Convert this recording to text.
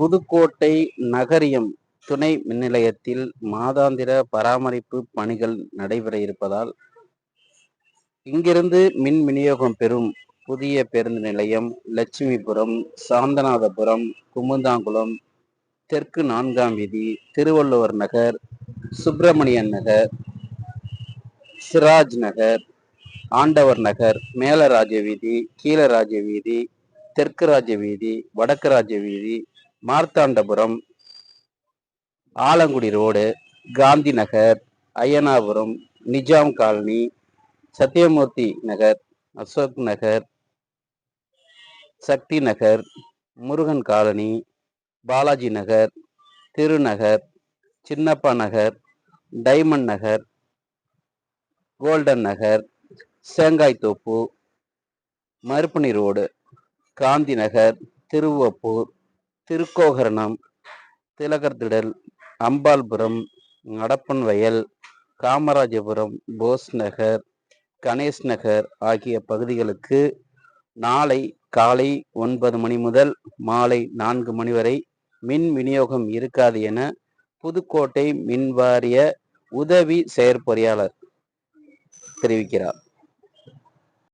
புதுக்கோட்டை நகரியம் துணை மின் நிலையத்தில் மாதாந்திர பராமரிப்பு பணிகள் நடைபெற இருப்பதால் இங்கிருந்து மின் விநியோகம் பெறும் புதிய பேருந்து நிலையம் லட்சுமிபுரம் சாந்தநாதபுரம் குமுந்தாங்குளம் தெற்கு நான்காம் வீதி திருவள்ளுவர் நகர் சுப்பிரமணியன் நகர் சிராஜ் நகர் ஆண்டவர் நகர் மேலராஜ வீதி கீழராஜ வீதி தெற்கு ராஜ வீதி வடக்கு ராஜ வீதி Marthandapuram Alangudi road Gandhi Nagar Ayyanapuram Nizam colony Sathyamoorthy Nagar Ashok Nagar Sakthi Nagar Murugan colony Balaji Nagar Thirunagar Chinnappa Nagar diamond Nagar golden Nagar Sengaithoppu Maruppani road Gandhi Nagar Thiruvappur Thirugokarnam Thilagar Thidal Ambalpuram Nadappan Vayal Kamarajapuram Bose நகர் கணேஷ் நகர் ஆகிய பகுதிகளுக்கு நாளை காலை ஒன்பது மணி முதல் மாலை நான்கு மணி வரை மின் விநியோகம் இருக்காது என புதுக்கோட்டை மின்வாரிய உதவி செயற்பொறியாளர் தெரிவிக்கிறார்.